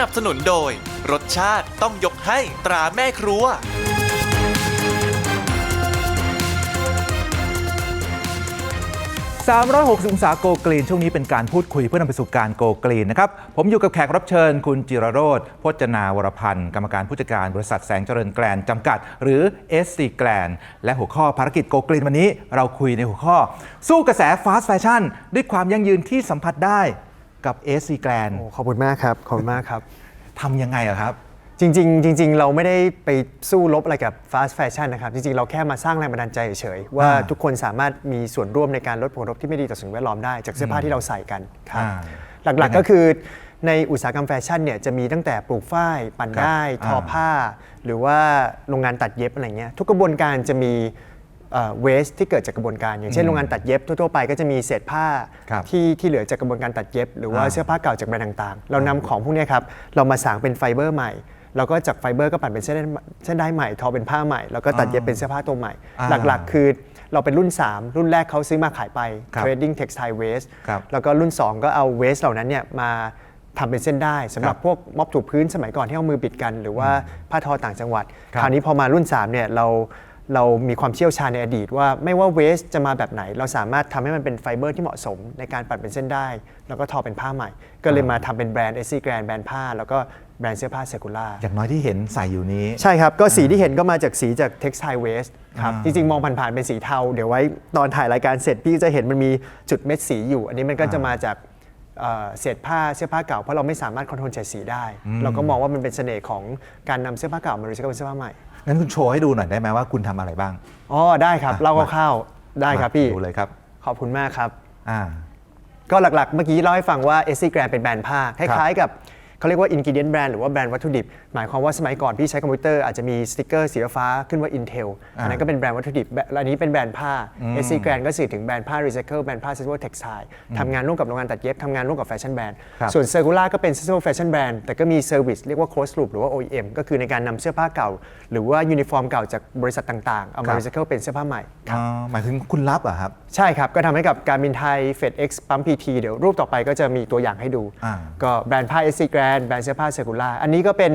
นับสนุนโดย รสชาติต้องยกให้ตราแม่ครัว 360องศาโกกรีนช่วงนี้เป็นการพูดคุยเพื่อนำไปสู่การโกกรีนนะครับ ผมอยู่กับแขกรับเชิญ คุณจิรโรธพจนาวรพันธ์ กรรมการผู้จัดการบริษัทแสงเจริญแกลนจำกัด หรือ SC แกลนและหัวข้อภารกิจโกกรีนวันนี้ เราคุยในหัวข้อ สู้กระแสฟาสต์แฟชั่นด้วยความยั่งยืนที่สัมผัสได้ กับ SC แกลนโอ้ขอบคุณมากครับ ขอบคุณมากครับ ทำยังไงอะครับ จริงๆ จริง ๆ เราไม่ได้ไปสู้รบอะไรกับ fast fashion นะครับ จริง ๆ เราแค่มาสร้างแรงบันดาลใจเฉยๆว่าอ่า ทุกคนสามารถมีส่วนร่วมในการลดผลกระทบที่ไม่ดีต่อสิ่งแวดล้อมได้จากเสื้อผ้าที่เราใส่กันครับ อ่า หลักๆ ก็คือในอุตสาหกรรมแฟชั่นเนี่ยจะมีตั้งแต่ปลูกฝ้าย ปั่นครับได้ทออาผ้า หรือว่าโรงงานตัดเย็บอะไรเงี้ยทุกกระบวนการจะมี เวสที่เกิดจากกระบวนการ อย่างเช่นโรงงานตัดเย็บทั่วๆไปก็จะมีเศษผ้าครับที่ที่เหลือจากกระบวนการตัดเย็บ หรือว่าอ่า เสื้อผ้าเก่าจากแบรนด์ต่างๆ เรานำของพวกเนี้ยครับเรามาสางเป็นไฟเบอร์ใหม่แล้วก็จากไฟเบอร์ก็ปั่นเป็นเส้นได้เส้นได้ใหม่ทอเป็นผ้าใหม่แล้วก็ตัดเย็บเป็นเสื้อผ้าตัวใหม่ อ่าหลักๆ คือเราเป็นรุ่น 3 รุ่นแรกเขาซื้อมาขายไป ครับ trading textile waste ครับ แล้วก็รุ่น 2 ก็เอา waste เหล่านั้นเนี่ยมาทำเป็นเส้นได้สำหรับครับพวกม็อบถูพื้นสมัยก่อนที่เอามือบิดกัน หรือว่าผ้าทอต่างจังหวัด ครับคราวนี้พอมารุ่น3เนี่ยเรา เรามีความเชี่ยวชาญในอดีตว่าไม่ว่าเวสจะมาแบบไหน เราสามารถทำให้มันเป็นไฟเบอร์ที่เหมาะสม ในการปั่นเป็นเส้นได้ แล้วก็ทอเป็นผ้าใหม่ ก็เลยมาทำเป็นแบรนด์เอซี่แกรนแบรนด์ผ้า แล้วก็แบรนด์เสื้อผ้าเซกูล่าอย่างน้อยที่เห็นใส่อยู่นี้ ใช่ครับ ก็สีที่เห็นก็มาจากสีจาก textile waste ครับอ่าจริง ๆ มองผ่าน ๆ เป็นสีเทา เดี๋ยวไว้ตอนถ่ายรายการเสร็จพี่จะเห็นมันมีจุดเม็ดสีอยู่ อันนี้มันก็จะมาจาก เอ่อเศษผ้าเสื้อผ้าเก่าเพราะเราไม่สามารถคอนโทรลเฉดสีได้ เราก็มองว่ามันเป็นเสน่ห์ของการนำเสื้อผ้าเก่ามารีไซเคิลเป็นเสื้อผ้าใหม่ งั้นคุณโชว์ให้ดูหน่อยได้ไหมว่าคุณทำอะไรบ้าง อ๋อได้ครับอะเล่ามาคร่าวๆได้ครับพี่ดูเลยครับ ขอบคุณมากครับ อ่า ก็หลักๆ เมื่อกี้เล่าให้ฟังว่า SC Grand เป็นแบรนด์ผ้าคล้ายๆกับ เขาเรียกว่า ingredient brand หรือว่าแบรนด์วัตถุดิบ หมายความว่าสมัยก่อนพี่ใช้คอมพิวเตอร์อาจจะมีสติกเกอร์สีฟ้าขึ้นว่า Intel อันนั้นก็เป็นแบรนด์วัตถุดิบและอันนี้เป็นแบรนด์ผ้า SC Grand ก็สื่อถึงแบรนด์ผ้า recycle แบรนด์ผ้า sustainable textile ทำงานร่วมกับโรงงานตัดเย็บทำงานร่วมกับแฟชั่นแบรนด์ครับส่วน Circular ก็เป็น sustainable fashion brand แต่ก็มี service เรียกว่า closed loop หรือว่า OEM ก็คือในการนำเสื้อผ้าเก่า หรือว่ายูนิฟอร์มเก่าจากบริษัทต่างๆเอาครัมาบ recycle เป็นเสื้อผ้าใหม่อ๋อหมายถึงคุณรับเหรอะครับใช่ครับก็ทำให้กับการบินไทย FedEx ปั๊ม PT เดี๋ยวรูปต่อไปก็จะมีตัวอย่างให้ดูอ่าก็แบรนด์ผ้า SC Grand แบรนด์เสื้อผ้าเซกูล่าอันนี้ก็เป็น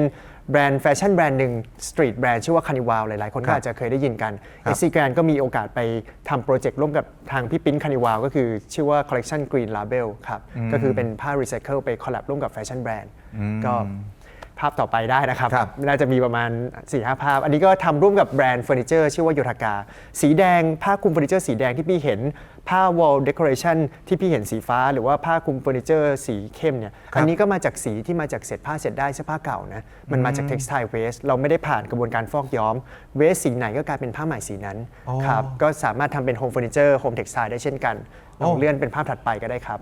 แบรนด์แฟชั่นแบรนด์หนึ่งสตรีทแบรนด์ชื่อว่าคานิวาลหลาย ๆ คนครัก็บอาจจะเคยได้ยินกันครับ SC Grand ก็มีโอกาสไปทำโปรเจกต์ร่วมกับทางพี่ปิ้นคานิวาลก็คือชื่อว่า Collection Green Label ครับก็คือเป็นผ้ารีไซเคิลไปคอลแลบร่วมกับแฟชั่นแบรนด์ก็ ภาพต่อไปได้นะครับ ครับ น่าจะมีประมาณ4 5ภาพ อันนี้ก็ทำร่วมกับแบรนด์เฟอร์นิเจอร์ชื่อว่าโยธากา สีแดงผ้าคลุมเฟอร์นิเจอร์สีแดงที่พี่เห็นผ้า wall decoration ที่พี่เห็นสีฟ้า หรือว่าผ้าคลุมเฟอร์นิเจอร์สีเข้มเนี่ยครับอันนี้ก็มาจากสีที่มาจากเศษผ้าเศษได้เสื้อผ้าเก่านะมันมาจาก textile waste เราไม่ได้ผ่านกระบวนการฟอกย้อม waste สีไหนก็กลายเป็นผ้าใหม่สีนั้นอ๋อครับก็สามารถทำเป็น home furniture home textile ได้เช่นกันลองโอ้เลื่อนเป็นภาพถัดไปก็ได้ครับ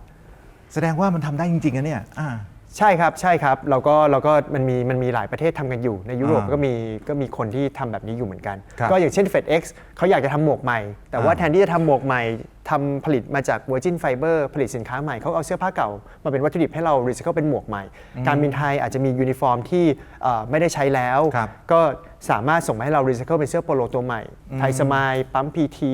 แสดงว่ามันทำได้จริงๆนะเนี่ยอ่า ใช่ครับใช่ครับเราก็เราก็มันมีมันมีหลายประเทศทำกันอยู่ในยุโรปอ่าก็มีก็มีคนที่ทำแบบนี้อยู่เหมือนกัน ครับก็อย่างเช่น FedEx เขาอยากจะทำหมวกใหม่ แต่ว่าอ่า แทนที่จะทำหมวกใหม่ทำผลิตมาจาก Virgin Fiber ผลิตสินค้าใหม่เขาเอาเสื้อผ้าเก่า มาเป็นวัตถุดิบให้เรารีไซเคิลเป็นหมวกใหม่ การบินไทยอาจจะมียูนิฟอร์มที่เอ่อไม่ได้ใช้แล้ว ครับ ก็สามารถส่งมาให้เรารีไซเคิลเป็นเสื้อโปโลตัวใหม่ไทยสมายปั๊มพีที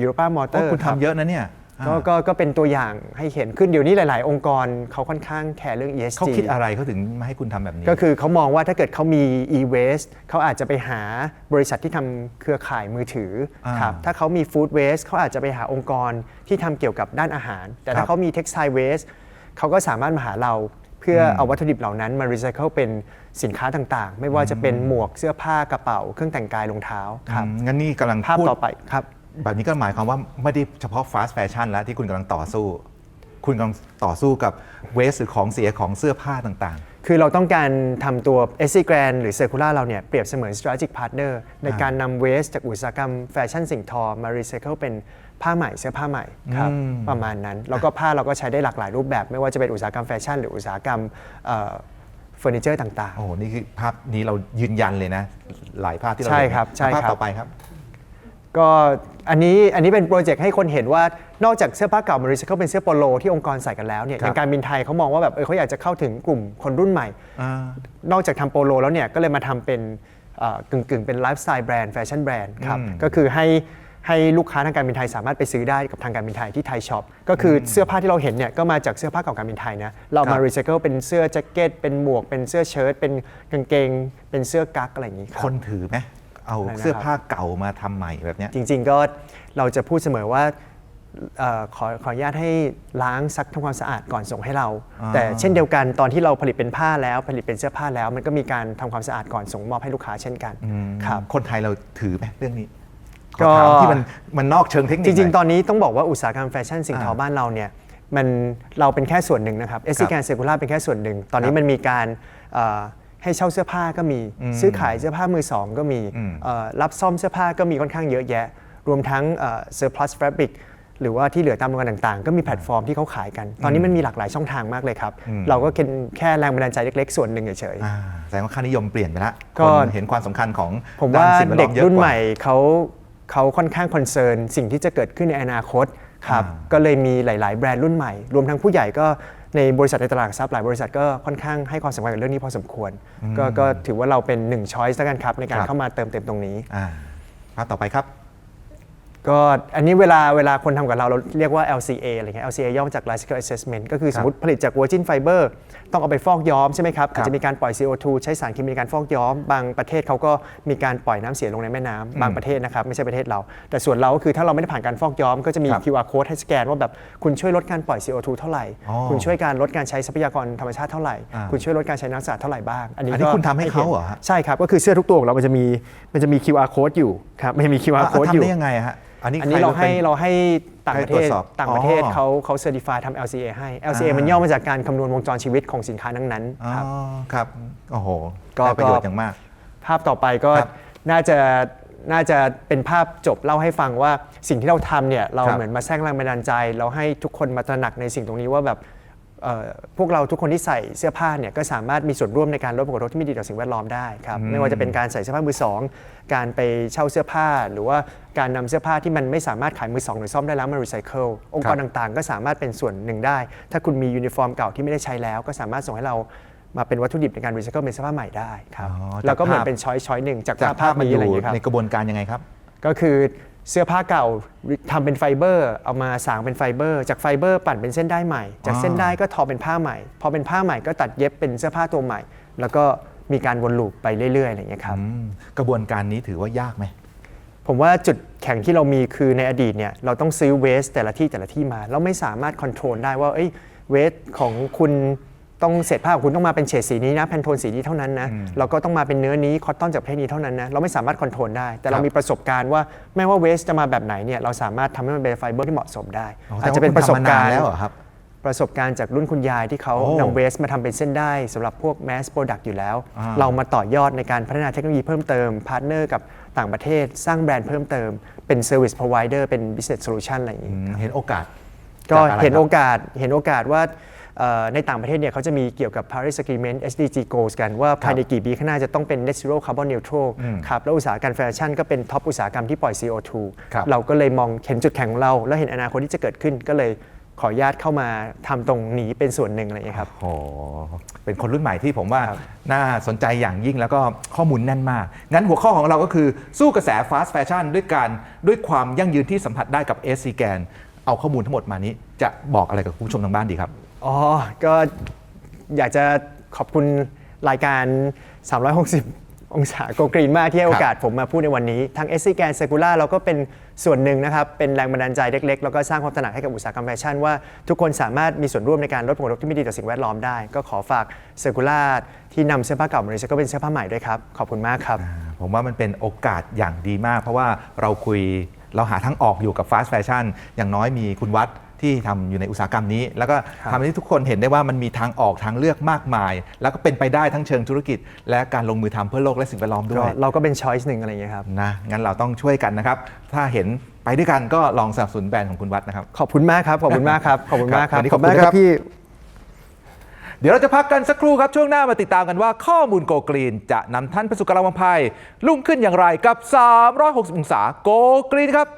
ยูโรปามอเตอโอ้ร์ คุณทำเยอะนะเนี่ยอ่า ก็ก็ก็เป็นตัวอย่างให้เห็นขึ้นเดี๋ยวนี้หลาย ๆ องค์กรเขาค่อนข้างแคร์เรื่อง ESG เขาคิดอะไรเขาถึงมาให้คุณทำแบบนี้ ก็คือเขามองว่าถ้าเกิดเขามี e-waste เขาอาจจะไปหาบริษัทที่ทำเครือข่ายมือถืออาครับถ้าเขามี food waste เขาอาจจะไปหาองค์กรที่ทำเกี่ยวกับด้านอาหาร แต่ครัถ้าบ เขามี textile waste เขาก็สามารถมาหาเรา เพื่อเอาวัตถุดิบเหล่านั้นมา recycle เป็นสินค้าต่าง ๆ ไม่ว่าจะเป็นหมวกเสื้อผ้ากระเป๋าเครื่องแต่งกายรองเท้าครับอืมงั้นนี่กำลังภาพพูด ต่อไปครับ แบบนี้ก็หมายความว่าไม่ได้เฉพาะฟาสต์แฟชั่นแล้วที่คุณกำลังต่อสู้ คุณกำลังต่อสู้กับเวสหรือของเสียของเสื้อผ้าต่างคือเราต้องการทำตัว SC Grand หรือ Circular เราเนี่ยเปรียบเสมือน strategic partner ในการนำ waste จากอุตสาหกรรมแฟชั่นสิ่งทอมา recycle เป็นผ้าใหม่เสื้อผ้าใหม่ครับประมาณนั้น แล้วก็ผ้าเราก็ใช้ได้หลากหลายรูปแบบ ไม่ว่าจะเป็นอุตสาหกรรมแฟชั่นหรืออุตสาหกรรมเฟอร์นิเจอร์ต่างๆ โอ้โห นี่คือภาพนี้เรายืนยันเลยนะ หลายภาพที่เราใช่เห็นครับใช่ภาพครับต่อไปครับๆก็ อันนี้อันนี้เป็นโปรเจกต์ให้คนเห็นว่านอกจากเสื้อผ้าเก่ามา recycle เป็นเสื้อโปโลที่องค์กรใส่กันแล้วเนี่ยครับ อย่างการบินไทยเขามองว่าแบบเออเขาอยากจะเข้าถึงกลุ่มคนรุ่นใหม่ อ่านอกจากทำโปโลแล้วเนี่ยก็เลยมาทำเป็นเอ่อกึ่งกึ่งๆเป็นไลฟ์สไตล์แบรนด์แฟชั่นแบรนด์ครับอืมก็คือให้ให้ลูกค้าทางการบินไทยสามารถไปซื้อได้กับทางการบินไทยที่ไทยช็อปก็คือเสื้อผ้าที่เราเห็นเนี่ยก็มาจากเสื้อผ้าเก่าการบินไทยนะเราครัมาบรีไซเคิลเป็นเสื้อแจ็คเก็ตเป็นหมวกเป็นเสื้อเชิ้ตเป็นกางเกง เป็นเสื้อกั๊กอะไรอย่างนี้ครับคนถือไหม เอาอะไรนะครับเสื้อผ้าเก่ามาทำใหม่แบบเนี้ยจริง ๆ ก็เราจะพูดเสมอว่าเอ่อขอขออนุญาตให้ล้างซักทำความสะอาดก่อนส่งให้เราอ่าแต่เช่นเดียวกันตอนที่เราผลิตเป็นผ้าแล้ว ผลิตเป็นเสื้อผ้าแล้ว มันก็มีการทำความสะอาดก่อนส่งมอบให้ลูกค้าเช่นกันครับคนไทยเราถือไหมเรื่องนี้ขก็อถามที่มันมันนอกเชิงเทคนิคจริงหๆตน่อยอนนี้ต้องบอกว่าอุตสาหกรรมแฟชั่นสิ่งทออ่าบ้านเราเนี่ยมันเราเป็นแค่ส่วนหนึ่งนะครับเอสครัซีบแกนเซกูล่าเป็นแค่ส่วนหนึ่ง ตอนนี้ครับมันมีการเอ่อ ให้เช่าเสื้อผ้าก็มีอืมซื้อขายเสื้อผ้ามือสองก็มีอืมเอ่อรับซ่อมเสื้อผ้าก็มีค่อนข้างเยอะแยะ รวมทั้งเซอร์พลัสแฟบริกหรือว่าที่เหลือตามโรงงานต่างๆ ก็มีแพลตฟอร์มที่เขาขายกัน ตอนนี้มันมีหลากหลายช่องทางมากเลยครับ เราก็เป็นแค่แรงบันดาลใจเล็กๆ ส่วนหนึ่งเฉยๆอ่าแสดงว่าค่านิยมเปลี่ยนไปละก็คนเห็นความสำคัญของผมว่าสิ่งแวดเด็ล้กอมเยอะรุ่นกว่าใหม่เขาเขาค่อนข้างคอนเซิร์นสิ่งที่จะเกิดขึ้นในอนาคตครับอ่าก็เลยมีหลาย ๆ แบรนด์รุ่นใหม่ รวมทั้งผู้ใหญ่ก็ ในบริษัทในตลาดหลักทรัพย์หลายบริษัทก็ค่อนข้างให้ความสำคัญกับเรื่องนี้พอสมควร ก็ก็ถือว่าเราเป็นหนึ่งช้อยส์แล้วกันครับในการครับเข้ามาเติมเต็มตรงนี้ อ่าภาพต่อไปครับ ก็อันนี้เวลาเวลาคนทำกับเราเราเรียกว่า LCA อะไรเงี้ย LCA ย่อมาจาก Life Cycle Assessment ก็คือสมมติผลิตจาก Virgin Fiber ต้องเอาไปฟอกย้อมใช่ไหมครับอาจจะมีการปล่อย CO2 ใช้สารเคมีในการฟอกย้อม บางประเทศเขาก็มีการปล่อยน้ำเสียลงในแม่น้ำบางประเทศนะครับ ไม่ใช่ประเทศเรา แต่ส่วนเราก็คือถ้าเราไม่ได้ผ่านการฟอกย้อมก็จะมีครับ QR code ให้สแกนว่าแบบคุณช่วยลดการปล่อย CO2 เท่าไหร่อ๋อคุณช่วยการลดการใช้ทรัพยากรธรรมชาติเท่าไหร่อ่าคุณช่วยลดการใช้น้ำสะอาดเท่าไหร่บ้าง อันนี้อันนี้ก็คุณทำให้เขาเหรอฮะใช่ครับก็คือเสื้อทุกตัวของเรามันจะมีมันจะมี QR code อยู่ครับมันจะมี QR อะ code อยู่ทำได้ยังไงอะฮะอันนี้อันนี้เราใคให้ป็นเราให้ต่างประเทให้ตรวศจสอบต่างประเทศอ๋อเขาเขาเซอร์ติฟายทำ LCA ให้ LCA อ่ามัมันย่อมาจากการคำนวณวงจรชีวิตของสินค้านั้นอ๋อๆครับครับโอ้โหก็ได้ประโยชน์ก็อย่างมาก ภาพต่อไปก็ครับน่าจะน่าจะเป็นภาพจบเล่าให้ฟังว่าสิ่งที่เราทำเนี่ยเราครับเหมือนมาสร้างแรงบันดาลใจ เราให้ทุกคนมาตระหนักในสิ่งตรงนี้ว่าแบบเอ่อ พวกเราทุกคนที่ใส่เสื้อผ้าเนี่ยก็สามารถมีส่วนร่วมในการลดผลกระทบที่ไม่ดีต่อสิ่งแวดล้อมได้ครับไม่ว่าจะเป็นการใส่เสื้อผ้ามือสองการไปเช่าเสื้อผ้า หรือว่าการนำเสื้อผ้าที่มันไม่สามารถขายมือสองหรือซ่อมได้แล้วมารีไซเคิลองค์กรครับต่างๆ ก็สามารถเป็นส่วนหนึ่งได้ ถ้าคุณมียูนิฟอร์มเก่าที่ไม่ได้ใช้แล้ว ก็สามารถส่งให้เรามาเป็นวัตถุดิบในการรีไซเคิลเป็นเสื้อผ้าใหม่ได้ครับอ๋อแล้วก็เหมือนจากภาพเป็นช้อยช้อยหนึ่งจากจากภาพมันอนี้ยู่อะไรอย่างเงี้ยครับในกระบวนการยังไงครับ ก็คือ เสื้อผ้าเก่าทำเป็นไฟเบอร์ เอามาสางเป็นไฟเบอร์ จากไฟเบอร์ปั่นเป็นเส้นได้ใหม่ จากเส้นได้ก็ทอเป็นผ้าใหม่ พอเป็นผ้าใหม่ก็ตัดเย็บเป็นเสื้อผ้าตัวใหม่ แล้วก็มีการวนลูปไปเรื่อยๆอะไรอย่างเงี้ยครับอืมกระบวนการนี้ถือว่ายากไหมผมว่าจุดแข็งที่เรามีคือในอดีตเนี่ยเราต้องซื้อเวสแต่ละที่แต่ละที่มา เราไม่สามารถคอนโทรลได้ว่าเอ้ยเวสของคุณ ต้องเศษผ้าของคุณต้องมาเป็นเฉดสีนี้นะแพนโทนสีนี้เท่านั้นนะแล้วก็ต้องมาเป็นเนื้อนี้คอตตอนจากประเทศนี้เท่านั้นนะเราไม่สามารถคอนโทรลได้ แต่เราครับมีประสบการณ์ว่าไม่ว่าเวสจะมาแบบไหนเนี่ยเราสามารถทำให้มันเป็นไฟเบอร์ที่เหมาะสมได้อ๋ออาจจะเป็นประสบการแต่ว่าคุณทำมนนณ์แล้วเหรอครับประสบการณ์จากรุ่นคุณยายที่เขาโอ้นำเวสมาทำเป็นเส้นได้สำหรับพวกแมสโปรดักต์อยู่แล้วอ่าเรามาต่อยอดในการพัฒนาเทคโนโลยีเพิ่มเติมพาร์ทเนอร์กับต่างประเทศ สร้างแบรนด์เพิ่มเติม เป็น Service Provider เป็น Business Solution อะไรอย่างอืนี้มเห็นโอกาส ก็จากอะไรเห็นครับโอกาสเห็นโอกาสว่าเอ่อ ในต่างประเทศเนี่ยเขาจะมีเกี่ยวกับ Paris Agreement SDG goals กันว่าภายในกี่ปีข้างหน้าจะต้องเป็น net zero carbon neutral ครับแล้วอุตสาหกรรมแฟชั่นก็เป็นท็อปอุตสาหกรรมที่ปล่อย CO2 ครับเราก็เลยมองเห็นจุดแข็งของเรา แล้วเห็นอนาคตที่จะเกิดขึ้นก็เลยขออนุญาตเข้ามาทำตรงนี้เป็นส่วนหนึ่งอะไรอย่างเงี้ยครับโอ้โหเป็นคนรุ่นใหม่ที่ผมว่าครับน่าสนใจอย่างยิ่งแล้วก็ข้อมูลแน่นมาก งั้นหัวข้อของเราก็คือสู้กระแส fast fashion ด้วยการด้วยความยั่งยืนที่สัมผัสได้กับ SC g a n เอาข้อมูลทั้งหมดมานี้ จะบอกอะไรกับคุณผู้ชมทางบ้านดีครับ อ๋อ ก็อยากจะขอบคุณรายการ 360 องศาโกกรีนมากที่ให้โอกาสผมมาพูดในวันนี้ ทาง s c g a n Circular เราก็เป็นส่วนหนึ่งนะครับ เป็นแรงบันดาลใจเล็ก ๆ แล้วก็สร้างความตระหนักให้กับอุตสาหกรรมแฟชั่นว่าทุกคนสามารถมีส่วนร่วมในการลดผลกระทบที่ไม่ดีต่อสิ่งแวดล้อมได้ ก็ขอฝาก Circular ที่นำเสื้อผ้าเก่ามารีไซเคิลเป็นเสื้อผ้าใหม่ด้วยครับ ขอบคุณมากครับ ผมว่ามันเป็นโอกาสอย่างดีมาก เพราะว่าเราคุยเราหาทั้งออกอยู่กับ fast fashion อย่างน้อยมีคุณวัด ที่ทำอยู่ในอุตสาหกรรมนี้ แล้วก็ครับทำให้ทุกคนเห็นได้ว่ามันมีทางออกทางเลือกมากมาย แล้วก็เป็นไปได้ทั้งเชิงธุรกิจ และการลงมือทำเพื่อโลกและสิ่งแวดล้อมด้ก็วย เราก็เป็นช้อยส์หนึ่งอะไรอย่างเงี้ยครับนะงั้นเราต้องช่วยกันนะครับ ถ้าเห็นไปด้วยกันก็ลองสนับสนุนแบรนด์ของคุณวัดนะครับขอบคุณมากครับขอบคุณมากครับขอบคุณมากครับครับวันนี้ขอบคุณนะครับพี่เดี๋ยวเราจะพักกันสักครู่ครับ ช่วงหน้ามาติดตามกันว่าข้อมูลโกกรีน จะนำท่านไปสู่กำลังวังภัยลุ่งขึ้นอย่างไรกับ 360 องศาโกกรีนครับ